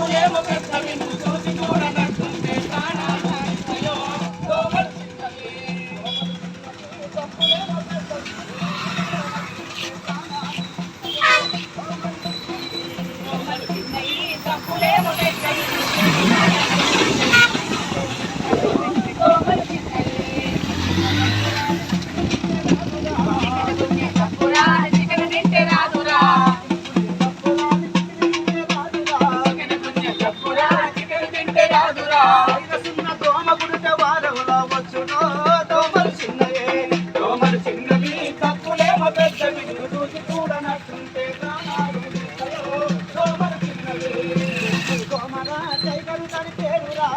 Podemos cantar. దోమలు చిన్నవే దోమలు చిన్నవి తప్పులేమో పెద్దవి చూసి చూడనట్టుంటే ప్రాణాలు దోమలు చిన్నవి దోమరా టైగరు తడి పేరురా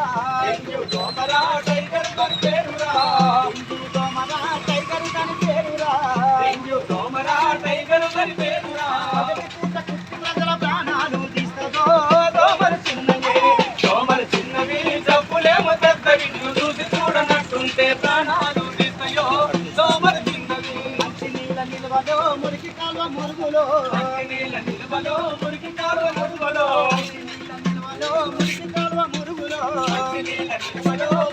కాలువ మురుగులో నిల్వలో మురికి కాలువ మురుగులో నిల్వలో మురికి